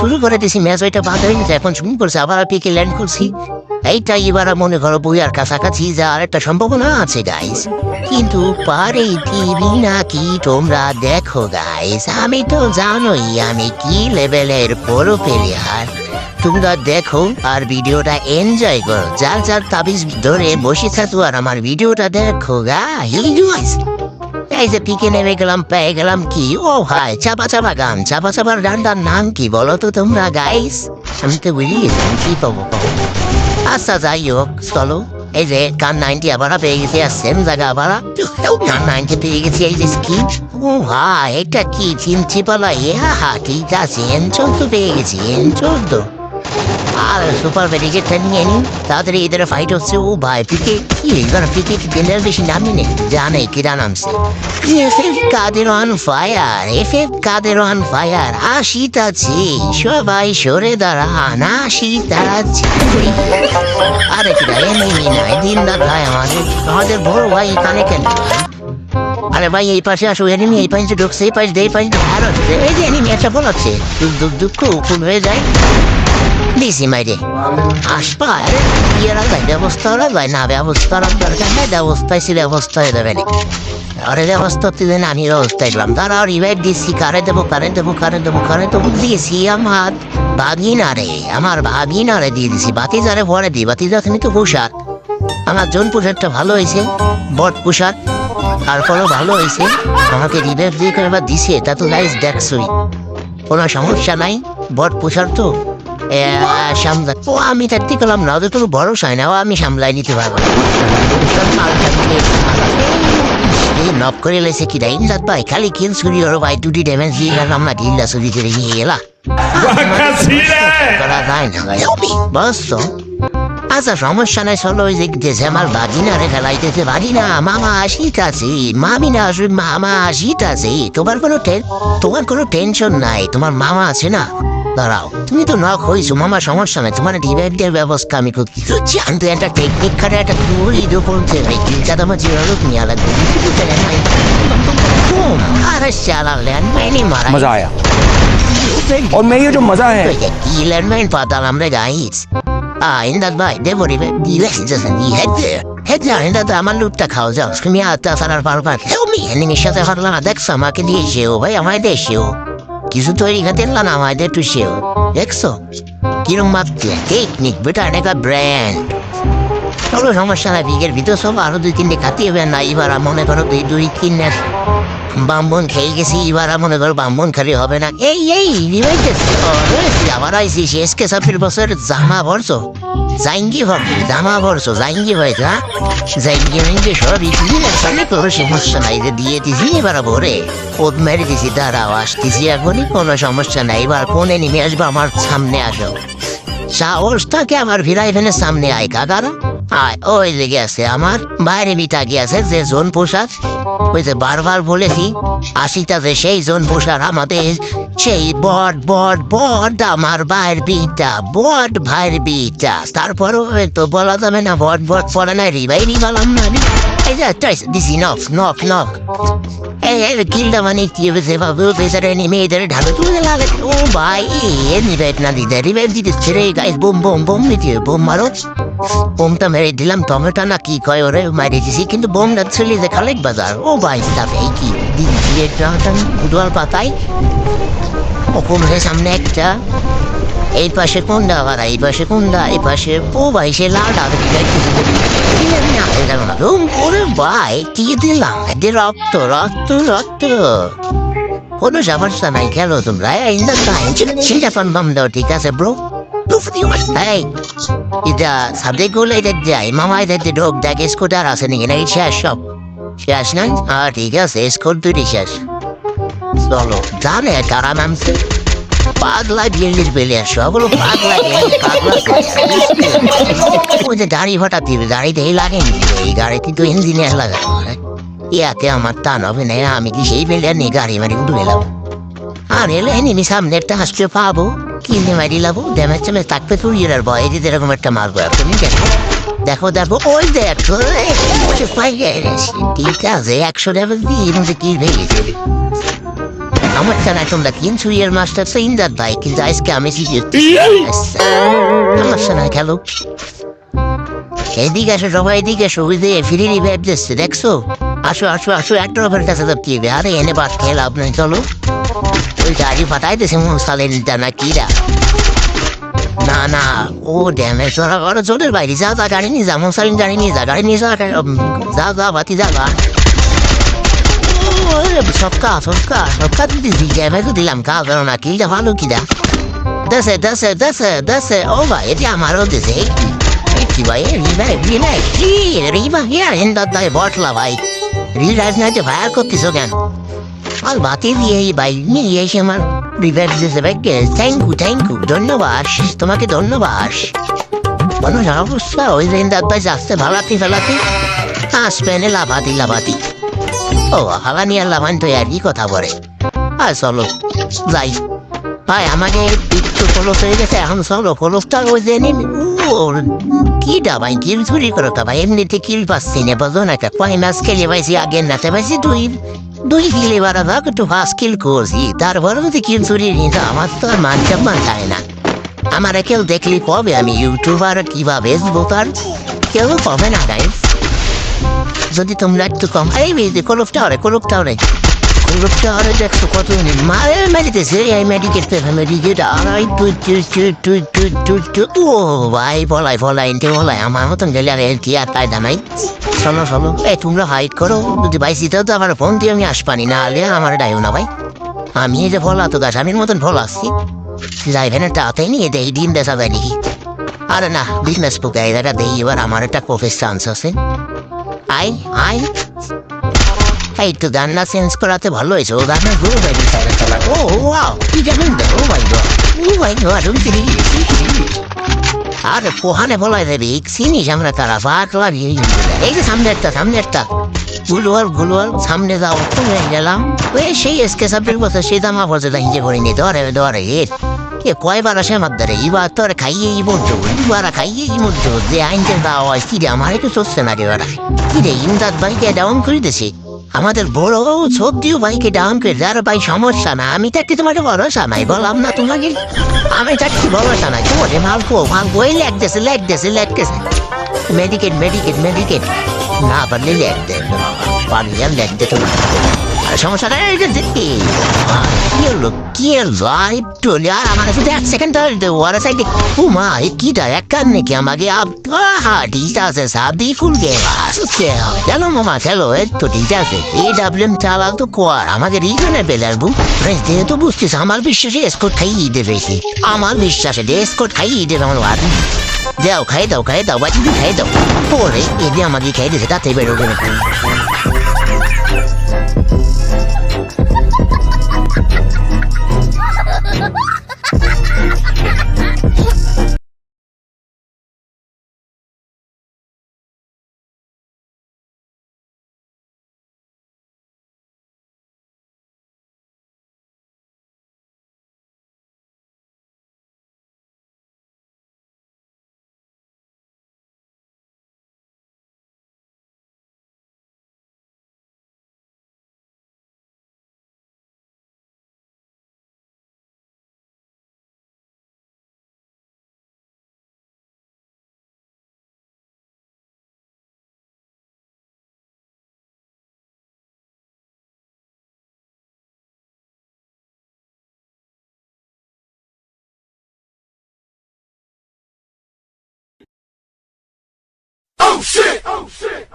শুরু করে দিছি ম্যাচ ওইটা বাদ হয়ে গেছে, এখন শুরু করছে, আবার পিকে ল্যান্ড করছি এইটা এবার মনে করো বইয়ার কাছাকাছি যাওয়ার একটা সম্ভাবনা আছে গাইস কিন্তু পারে টিভি নাকি তোমরা দেখো গাইস আমি তো জানোই আমি কি লেভেলের বড় প্লেয়ার তোমরা দেখো আর ভিডিওটা এনজয় করো। যার যার তাবিজ ধরে বসে থাকো আর আমার ভিডিওটা দেখো গাইস এই যে পিকে নেমে গেলাম, পেয়ে গেলাম কি? ও ভাই, চাপা চাপা গান, চাপা চাপার গানটার নাম কি বলো তো তোমরা গাইস আমি তো বুঝি কি পাবো পাবো। আচ্ছা যাই হোক, চলো। এই যে, গান নাইনটি আবার পেয়ে গেছি, আর সেম জায়গা আবার। গান নাইনটি পেয়ে গেছি, এই যে স্কিন ও ভাই, এটা কি? চিনছি পালা এ হা, ঠিক আছে, এন চোদ্দ পেয়ে গেছি, এন চোদ্দ। আর সুপার ব্যারিকেডটা নিয়ে নিন তাড়াতাড়ি এদের ফাইট হচ্ছে। ও ভাই, পিকে কি এবার পিকে দিনের বেশি নামি নেই? জানে কিরা নামছে। FF Kader on fire FF Kader on fire আসিতাছে সবাই সরে দাঁড়ান আসিতাছে আরে কিরা এমনি নয় দিন রাত ভাই আমাদের। আমাদের বড় ভাই এখানে কেন? আরে ভাই, এই পাশে আসো এনিমি এই পাশে ঢুকছে, এই পাশে এই পাশে ধার হচ্ছে এই যে এনিমি একটা বলাচ্ছে দুঃখ দুঃখ হয়ে যায়। দিছি মাইরে আসবা আরে বিয়ের আগে ব্যবস্থা হলে ভাই না ব্যবস্থা দরকার ব্যবস্থায় হয়ে যাবে না আরে ব্যবস্থা দিলেন আমি ব্যবস্থা দিলাম তারা রিভাইভ দিচ্ছি কারে দেবো কারে দেবো কারে দিয়েছি আমার ভাগিনারে আমার ভাগিনারে দিয়ে দিছি বাতিজারে ভরে দিই বাতিজা তুমি তো পোশাক আমার জন ভালো হয়েছে বট পোশাক তারপরেও ভালো হয়েছে আমাকে রিভাইভ দিয়ে এবার দিছে তা তো দেখছই কোনো সমস্যা নাই বট পোশাক তো সামলা ও, আমি থাকতে গেলাম না ওদের কোনো না, ও, আমি সামলাই নিতে পারব না। করে লেছে কি ভাই, খালি কিল চুরি ভাই, দুটি দিয়ে গেলাম, না ঢিল্লা নিয়ে বাস তো। আচ্ছা সমস্যা নাই, চলো ওই দেখতেছে আমার বাগিনারে খেলাইতেছে। বাগিনা, মামা আসিতাছে মামি না আসবে মামা আসিতাছে। তোমার কোনো তোমার কোনো টেনশন নাই, তোমার মামা আছে না? দাঁড়াও তুমি তো নক হয়েছো মামা সমস্যা নাই তোমার রিভাইভ দেওয়ার ব্যবস্থা আমি করছি জানতো একটা টেকনিক করে একটা কুড়ি দোপনতে ভাই তিনটা তোমার জিরো নিয়ে লাগবে আরে শালা ল্যান্ডমাইনই মারা मजा आया और मैं ये जो मजा है কি ল্যান্ডমাইন পাতালাম রে গাইস Ah, indat ভাই দেবো রে দি লেখেছেন দি হেডে হেডে ইন্দাত আমার লুটটা খাও যাও তুমি আত্মা সারার পারবার হেও মি এনিমির সাথে হারলা না দেখছো আমাকে দিয়ে সেও ভাই আমায় দে সেও কিছু তৈরি খাতে না আমায় দে একটু সেও দেখছ? কিরম মাপছে টেকনিক বেটা এটা ব্র্যান্ড কোনো সমস্যা নাই বিঘের ভিতর সব আরও দুই তিনটে খাতি হবে না, এবার মনে করো দুই দুই, তিন বাম্বন খেয়ে গেছি, এবার মনে করো বাম্বন খালি হবে না। এই এই আবার আইসি শেষকে সাফির বছর জামা ভরছো জাইঙ্গি ভাব জামা ভরছো জাইঙ্গি হয় হ্যাঁ জাইঙ্গি মেঙ্গি সব ইসলি একসাথে কোনো সমস্যা নাই যে দিয়ে দিছি, এবার ভরে। ওদ মেরে দিছি, দাঁড়াও, আসতেছি এখনই, কোনো সমস্যা নাই, এবার কোনে নেমে আসব, আমার সামনে আসো। সাহসটাকে আমার ভিড়াই ফেনে সামনে আয় কাকারা আয়, ওই যে গেছে আমার। বাইরে বিটা গিয়েছে যে জোন পোশাক। ওই যে বারবার বলেছি, আশিটা যে সেই জোন পোশাক আমাদের, সেই বট বট বট আমার ভাইয়ের বিটা, বট ভাইয়ের বিটা। তারপরও তো বলা যাবে না, বট বট পড়ে না রিবাই রিবালাম না আমি। এই যে দিছি নক নক নক এই এই কিলটা মানে কি হয়েছে বাবু পেছারে নেমে এদের ঢালে তুলে লাগে ও ভাই এ রিভাইভ না দিতে রিভাইভ দিতে ছেড়ে গাইস বোম বোম বোম দিতে বোম মারো বোমটা মেরে দিলাম টমেটো না কি কয় ওরে মারি দিছি কিন্তু বোমটা ছেলে যে খালেক বাজার ও ভাই তাতে এই কি একটা উদোয়াল পাতায় ওপর সামনে একটা এই পাশে কোনটা আবার এই পাশে কোনটা? এই পাশে ও ভাই, সে ভাই কি দিলাম। রক্ত রক্ত রক্ত। কোনো সমস্যা নাই, খেলো তোমরা। সেটা কনফার্ম দাও, ঠিক আছে ব্রো এটা সাবজেক্টগুলো, এটা যাই। মামা, এটা ঢোক, দেখ স্কুটার আছে নাকি? নাকি শেষ সব? শেষ নাই? হ্যাঁ ঠিক আছে স্কুল দুটি শেষ। চলো, জানে কারা নামছে। পাগলা বিল্ডির বেলে আসো, ওগুলো পাগলা ওই যে গাড়ি হঠাৎ দিবে গাড়িতে এই লাগেনি এই গাড়িতে তো ইঞ্জিনিয়ার লাগানো। ইয়াতে আমার তা নবে না, আমি কি সেই বেলে নিয়ে গাড়ি মারি উঠে গেলাম আর এলে এনিমি সামনে একটা হাসতে পাবো। কিনে মারি লাবো ড্যামেজ চ্যামেজ থাকবে তো, ইয়ের ভয় যদি এরকম একটা মারবো তুমি দেখো। দেখো দেখো, ওই দেখো ঠিক আছে একশো ড্যামেজ দিয়ে কি ভেঙেছে। নাই তোমরা তিন সুইয়ের মাস্টার তো ইন্দার ভাই কিন্তু আজকে আমি শিখে সমস্যা নাই খেলো এদিকে আসো সবাই এদিকে আসো ওই যে ফিরে রিভাইভ দিচ্ছে দেখছ? আসো আসো আসো একটা ওপর কাছে কি আরে এনে বাস খেয়ে লাভ নাই চলো। ওই গাড়ি ফাটাই দিছে সালেন না কিরা। না না ও ড্যামেজ ধরা করো চোরের বাইরে যা যা গাড়ি নিয়ে যা মশালিন গাড়ি নিয়ে যা গাড়ি নিয়ে যা যা যা বাতি যা গা সবকা সবকা সবকা দিদি তো দিলাম কা করো না কিটা ভালো কিটা দেশে দেশে দেশে দেশে ও ভাই এটি আমারও দেশে কি ভাই রিভাই রিভাই কি রিভা হিয়ার হিন্দার দায় বটলা ভাই রিভাইভ না যে ভায়ার করতেছো কেন আর বাতি দিয়ে এই ভাই নিয়ে এসে আমার রিভাইভ দিতে ভাই থ্যাংক ইউ থ্যাংক ইউ ধন্যবাদ তোমাকে ধন্যবাদ মানুষ অবস্থা ওই দিন দাঁত ভাই যাচ্ছে ভালাতি ফেলাতি আসবেন লাভাতি লাভাতি ও হালানি আর লাভান তো একই কথা বলে? আর চলো, যাই। ভাই, আমাকে একটু কলস হয়ে গেছে, এখন চলো কলসটা ওই যে নিন। কি দা ভাই কিল চুরি করো তা ভাই? এমনিতে কিল পাচ্ছি না, বুঝো না কয় মাস খেলে পাইছি আগের নাতে পাইছি, দুই দুই কিলে বারা ভাগ, একটু ফার্স্ট কিল করছি। তারপরে যদি কিল চুরি নিত আমার তো আর মান সম্মান চায় না। আমার কেউ দেখলি কবে আমি ইউটিউবার কীভাবে বেচবো তার কেউ কবে না গাইস যদি তোমরা একটু কম, এই বেশি কলপটা হরে কলপটা হরে কলপটা হরে দেখছ কত মেডিকেট পেপার মেডিকেট আড়াই তুই ভাই, বলাই বলাই এনতে বলাই, আমার মতন গেলে কি আর কায়দা নাই। শোনো শোনো এই, তোমরা হাইট করো। যদি ভাই তো আমার ফোন দিয়ে আমি আসবানি, না হলে আমার ডাইও না ভাই। আমি যে ভোলা তো গাছ, আমির মতন ভোলা আসছি যাইবেন হাতে নিয়ে দেখা যায় নাকি আরে না বিজনেস বুকে এটা এবার আমার একটা কফির চান্স আছে। আই এই তো গান্না চেঞ্জ করাতে ভালো হয়েছে, ও গান্না গুলো বাইরে চালা চালা ও ওয়াও কি জানেন ও মাই গড ও মাই গড আমি তিনি আরে পোহানে বলাই দেবে চিনিস আমরা তারা পাকলা এই যে সামনে একটা সামনে একটা। গুলোয়াল গুলোয়াল, সামনে যাও হয়ে গেলাম? ওই সেই এসকে সাবজেক্ট বসে সেই দামা বসে দাঁড়িয়ে করিনি ধরে ধরে এর এ কয়বার আসে আমার দ্বারে এবার তোর খাইয়ে ই মরছো দুবার খাইয়ে ই মরছো যে আইনকে দেওয়া হয়, কি আমার একটু চলছে না রে, ওরা? কি রে ইমদাদ ভাইকে ডাউন করে দিছে আমাদের বড় সবজিও ভাইকে ডাউন করে। আর ভাই, সমস্যা না। আমি থাকি তোমার ভরসা নাই, বললাম না তোমাকে। আমি থাকি ভরসা নাই। তোমার মালকো মালকো এই লেগ দেছে লেগ দেছে লেগ দেছে মেডিকেট মেডিকেট মেডিকেট। না পারলে লেগ দে পারলে লেগ দে তোমার আর সমস্যা নাই দেখি। টলি? আর আমার এক সেকেন্ড দা এক আমাকে আছে ফুল মামা এই তো আছে। তো আমাকে বেলারবু যেহেতু বুঝছিস আমার বিশ্বাসে খাইয়ে দেবে আমার বিশ্বাসে খাইয়ে দেবে আমার আর দাও খাই দাও খাই দাও বাচ্চা খাই দাও। পরে এদি আমাকে খাই দিয়েছে, তাতে বেরোবে না। Oh shit! Oh shit!